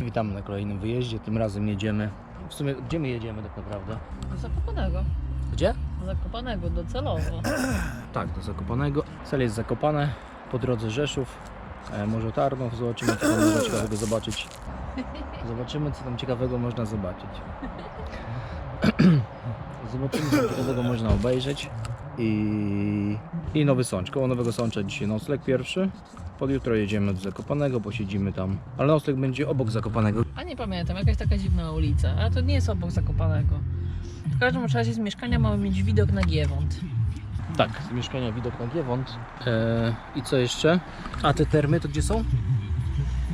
Witamy na kolejnym wyjeździe. Tym razem jedziemy. W sumie, gdzie my jedziemy tak naprawdę? Do Zakopanego. Gdzie? Do Zakopanego, docelowo. Tak, do Zakopanego. Cel jest Zakopane. Po drodze Rzeszów. E, może Tarnów. Zobaczymy, co tam można ciekawego zobaczyć. Zobaczymy, co tam ciekawego można zobaczyć. Zobaczymy, co ciekawego można obejrzeć. I, I Nowy Sącz. Koło Nowego Sącza dzisiaj nocleg pierwszy. Pod jutro jedziemy do Zakopanego, posiedzimy tam. Ale nocleg będzie obok Zakopanego. A nie pamiętam, jakaś taka dziwna ulica. A to nie jest obok Zakopanego. W każdym razie z mieszkania mamy mieć widok na Giewont. Tak, z mieszkania widok na Giewont. E, I co jeszcze? A te termy to gdzie są?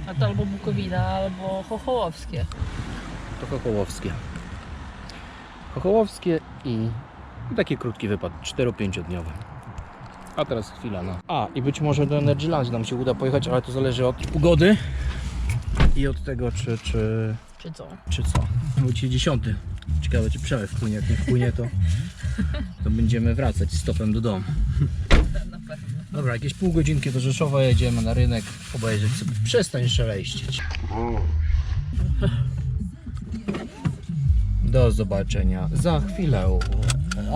A to albo Bukowina, albo Chochołowskie. To Chochołowskie. Chochołowskie i, i taki krótki wypad, 4-5 dniowy. A teraz chwila na. A i być może do Energyland nam się uda pojechać, ale to zależy od pogody i od tego, czy, czy, Czy co? czy co. Bo dzisiaj dziesiąty. Ciekawe, czy przelew wpłynie. Jak nie wpłynie, to, to będziemy wracać stopem do domu. Dobra, jakieś pół godzinki do Rzeszowa jedziemy na rynek obejrzeć sobie. Przestań szeleścić. Do zobaczenia za chwilę.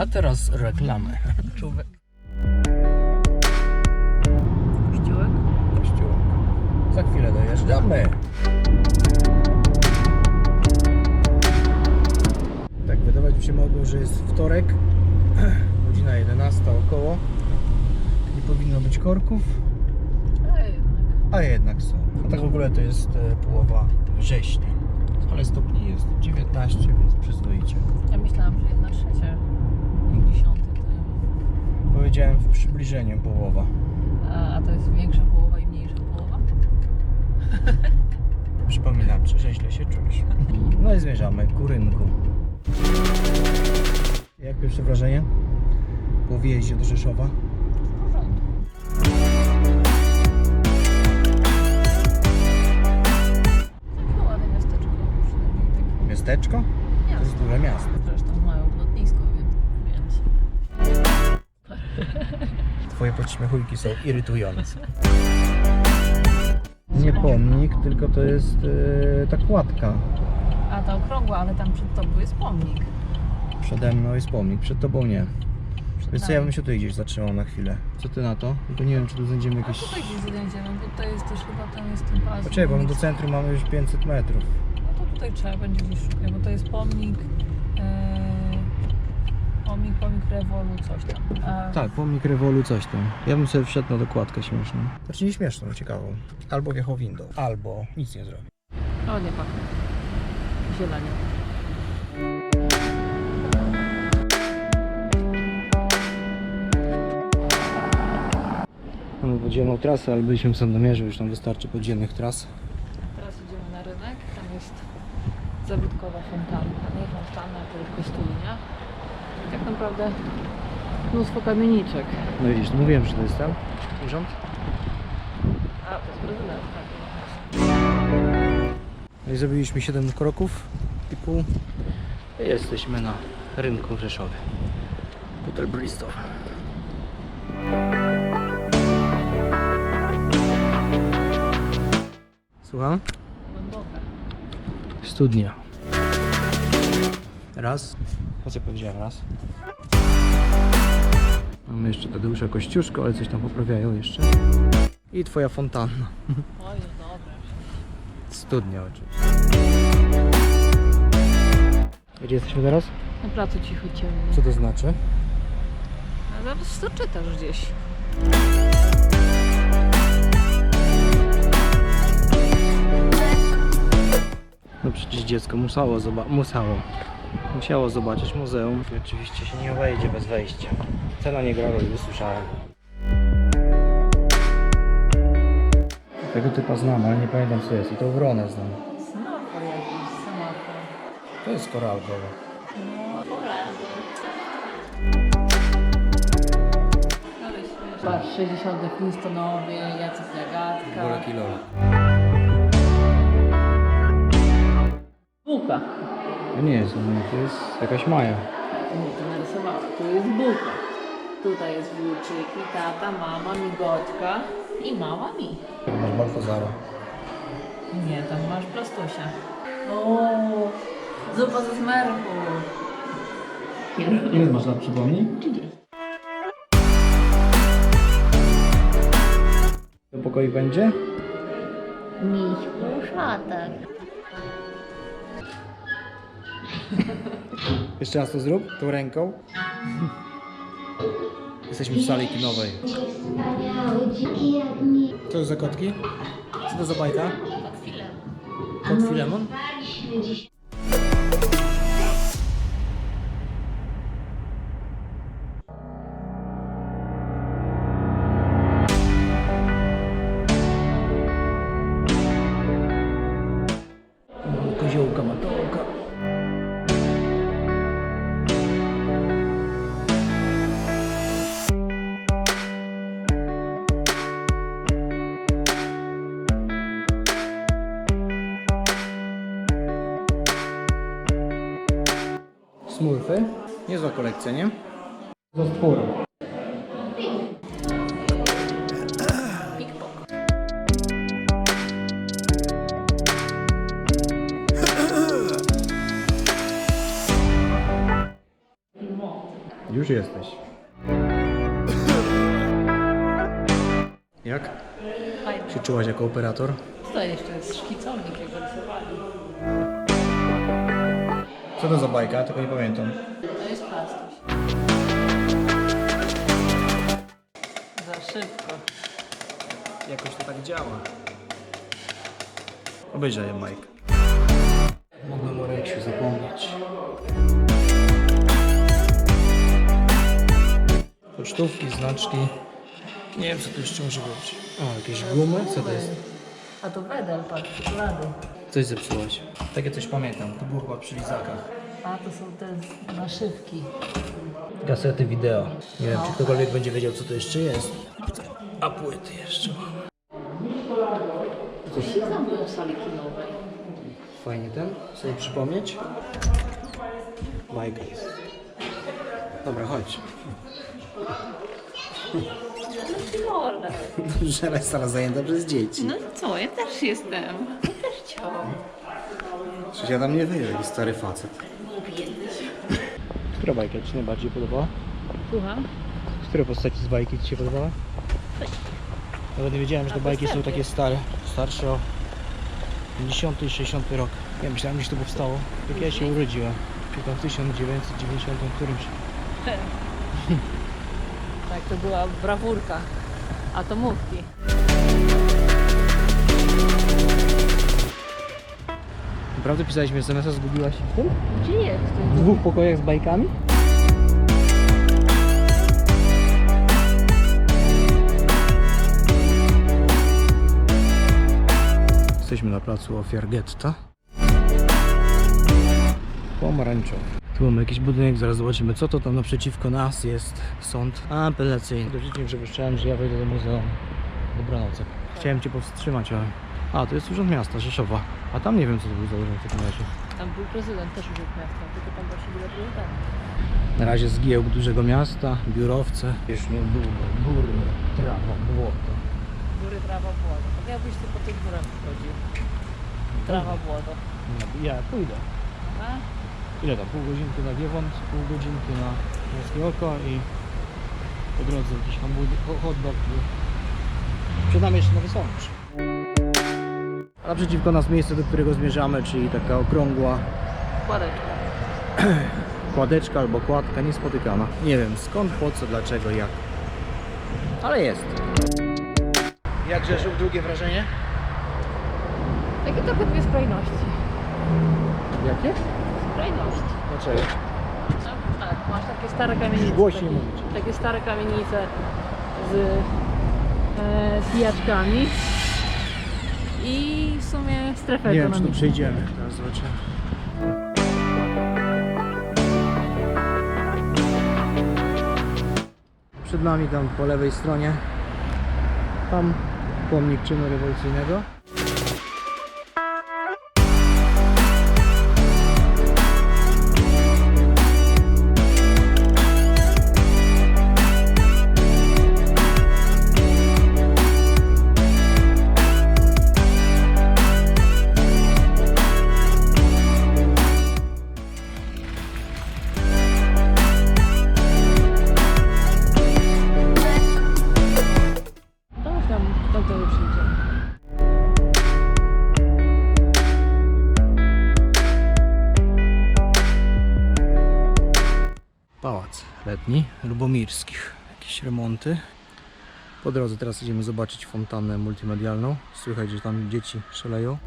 A teraz reklamy. Czubek. Chwilę dojeżdżamy. Tak wydawać by się mogło, że jest wtorek, godzina 11 około. Nie powinno być korków. A jednak. A jednak są. A tak w ogóle to jest e, połowa września. Ale stopni jest 19, więc przyzwoicie. Ja myślałam, że jedna trzecia. Dziesiąty. Powiedziałem w przybliżeniu połowa. A, a to jest większa połowa i mniejsza? Przypominam ci, że źle się czujesz. No i zmierzamy ku rynku. Jak pierwsze wrażenie? Po wyjeździe do Rzeszowa? Miasteczko, przynajmniej takie Miasteczko? To jest duże miasto. Zresztą mają lotnisko, więc... więc... Twoje podśmiechujki są irytujące. Nie pomnik, tylko to jest e, ta kładka. A ta okrągła, ale tam przed tobą jest pomnik. Przede mną jest pomnik, przed tobą nie. Więc co, ja bym się tutaj gdzieś zatrzymał na chwilę. Co ty na to? Tylko nie wiem, czy tu znajdziemy A jakieś... tutaj gdzieś zjedziemy, bo tutaj jest też chyba tam jest ten pas. Poczekaj, bo my do centrum mamy już 500 metrów. No to tutaj trzeba będzie gdzieś szukać, bo to jest pomnik... Yy, pomnik, pomnik rewolu, coś tam. A, Tak, pomnik rewolu coś tam. Ja bym sobie wszedł na dokładkę śmieszną. Znaczy nie śmieszną, ciekawą. Albo wjechał windą, albo nic nie zrobił. O, nie pachnie. Zielenie. Mamy podziemną trasę, ale byliśmy w Sandomierzu, już tam wystarczy podziemnych tras. Teraz idziemy na rynek, tam jest zabytkowa fontanna, nie fontanna, tylko studnia. Tak naprawdę mnóstwo kamieniczek. No widzisz, no mówiłem, że to jest tam urząd. A, to jest prezydent, tak. No i zrobiliśmy 7 kroków i pół. I jesteśmy na rynku w Rzeszowie. Hotel Bristol. Słucham? Głęboka. Studnia. Raz. Po co powiedziałem raz? Mamy jeszcze Tadeusza Kościuszko, ale coś tam poprawiają jeszcze. I twoja fontanna. Oj, no dobra. Studnia oczywiście. Gdzie jesteśmy teraz? Na placu cicho ciemno. Co to znaczy? A zaraz to czytasz gdzieś. No przecież dziecko musiało, musiało. Musiało zobaczyć muzeum. I oczywiście się nie obejdzie bez wejścia. Cena nie gra roli, usłyszałem. Tego typa znam, ale nie pamiętam co jest. I tą wronę znam. Semafor jakiś, semafor. To jest koralkowa. Patrz, 60 Flintstonowie, Jacek Jagatka. Kilola. Buka. To nie jest, no, to jest jakaś maja. Nie, to narysowała. Tu jest buka. Tutaj jest włóczyk i tata, mama, migotka i mama mi. Masz Baltazara. Nie, tam masz plastusia. O, zupa ze smerfu. Ile masz lat, przypomnij? Do pokoju będzie? Miś puszatek. Jeszcze raz to zrób, tą ręką. Jesteśmy w sali kinowej. Co to za kotki? Co to za bajka? Kot Filemon? Smurfy. Niezła kolekcja, nie? Za stwór. Już jesteś. Jak Fajnie. się czułaś jako operator? Tutaj jeszcze jest szkicownik, jego Co to za bajka? Tylko nie pamiętam. To jest plastuś. Za szybko. Jakoś to tak działa. Obejrzaj, Mike. Mogłem o Reksiu zapomnieć. Pocztówki, znaczki. Nie wiem, co tu jeszcze może być. O, jakieś gumy? Co to jest? A to wedel, patrz, czekolady. Coś zepsułaś. Takie coś pamiętam. To było chyba przy lizakach. A to są te naszywki. Kasety wideo. Nie wiem, czy ktokolwiek będzie wiedział, co to jeszcze jest. A płyty jeszcze mamy. Coś się tam było w sali kinowej. Fajnie ten, sobie przypomnieć. Bajka jest. Dobra, chodź. Mordę. Żela jest sala zajęta przez dzieci. No co, ja też jestem. Ja też chciałam. Przecież ja tam nie wyjdę, taki stary facet. Która bajka Ci się najbardziej podobała? Słucham? Które postaci z bajki Ci się podobała? Nawet nie wiedziałem, że te bajki są takie stare. Starsze o 50 i 60 rok. Ja myślałem, że to powstało, jak ja się urodziłem. Czyli tam w 1990 którymś. Tak, to była brawurka. Atomówki. Naprawdę pisaliśmy SMS-a, zgubiłaś się w tym? Gdzie jest? W dwóch pokojach z bajkami? Jesteśmy na placu ofiar getta. Pomarańczowy. Tu mamy jakiś budynek, zaraz zobaczymy co to tam naprzeciwko nas jest. Sąd apelacyjny. Dowiedzieć nie przypuszczałem, że ja wejdę do muzeum Dobranocek. Chciałem Cię powstrzymać, ale... A, to jest Urząd Miasta Rzeszowa. A tam nie wiem co to był za urząd w takim razie. Tam był prezydent też urząd miasta, tylko tam właśnie była prezydenta. Na razie zgiełk dużego miasta, biurowce. Już nie było, góry, trawa, błoto. Góry, trawa, błoto. Tak jakbyś ty po tych górach chodził. Trawa, błoto. No, ja pójdę. A? Ile tam? Pół godzinki na Giewont, pół godzinki na Miejskie Oko i po drodze jakiś hamburger, ho- hot dog. Przed nami jeszcze Nowy Sącz. A naprzeciwko nas miejsce, do którego zmierzamy, czyli taka okrągła Kładeczka. kładeczka albo kładka niespotykana. Nie wiem skąd, po co, dlaczego, jak. Ale jest. Jak Rzeszów, drugie wrażenie? Takie trochę dwie skrajności. Jakie? Skrajności. Dlaczego? No, tak, masz takie stare kamienice. Głośniej takie, mówić. takie stare kamienice z e, pijaczkami. I w sumie strefę Nie wiem, czy tu ekonomiczną. przejdziemy. Teraz zobaczymy. Przed nami tam po lewej stronie tam pomnik czynu rewolucyjnego. Lubomirskich. Jakieś remonty. Po drodze teraz idziemy zobaczyć fontannę multimedialną. Słychać, że tam dzieci szaleją.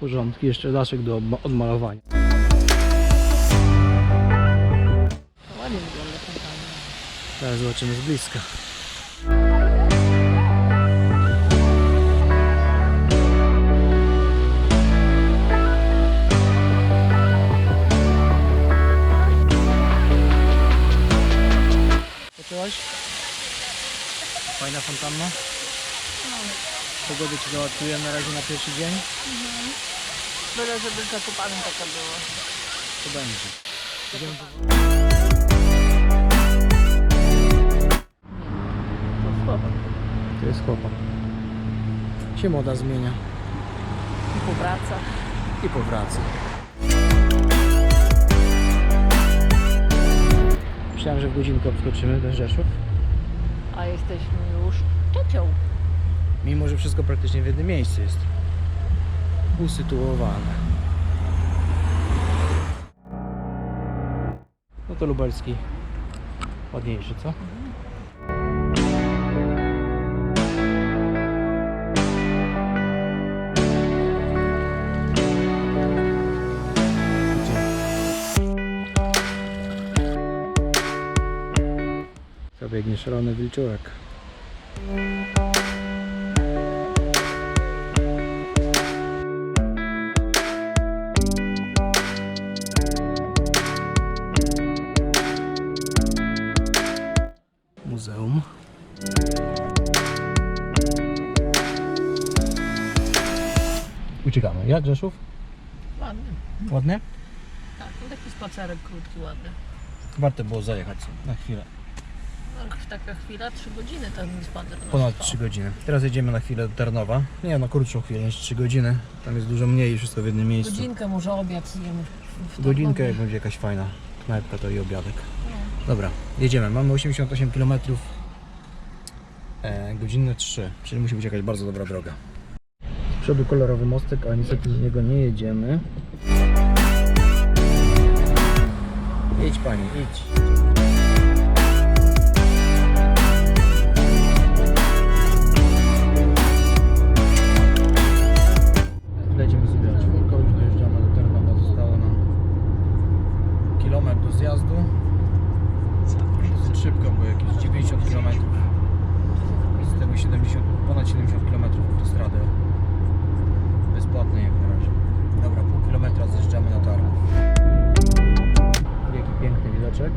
Porządki, jeszcze daszek do odma- odmalowania. Ładnie wygląda fontanna. Teraz zobaczymy z bliska. Fajna fontanna? Pogodę Ci załatwiłem na razie na pierwszy dzień. Byle, żeby zakopane taka była. To będzie. Idziemy po... To jest chłopak. Się moda zmienia I powraca. i powraca. Myślałem, że w godzinkę obskoczymy ten Rzeszów. A jesteśmy już trzecią. Mimo, że wszystko praktycznie w jednym miejscu jest usytuowane. No to lubelski ładniejszy, co? Biegnie szalony wilczurek. Muzeum. Uciekamy. Jak Rzeszów? Ładny. Ładnie? Tak, no taki spacerek krótki, ładny. Warto było zajechać na chwilę. No, taka chwila, trzy godziny ten spacer. Ponad trwał. 3 godziny. Teraz jedziemy na chwilę do Tarnowa. Nie, na krótszą chwilę niż 3 godziny. Tam jest dużo mniej i wszystko w jednym miejscu. Godzinkę może obiad zjemy. w Godzinkę, jak będzie jakaś fajna knajpka, to i obiadek. Dobra, jedziemy. Mamy 88 km. E, godzinne 3, czyli musi być jakaś bardzo dobra droga. Z przodu kolorowy mostek, ale niestety z niego nie jedziemy. Idź pani, idź. do zjazdu. Dosyć szybko, bo jakieś 90 km. Z tego 70, ponad 70 km autostrady. Bezpłatnej jak na razie. Dobra, pół kilometra zjeżdżamy na targ. Jaki piękny widoczek.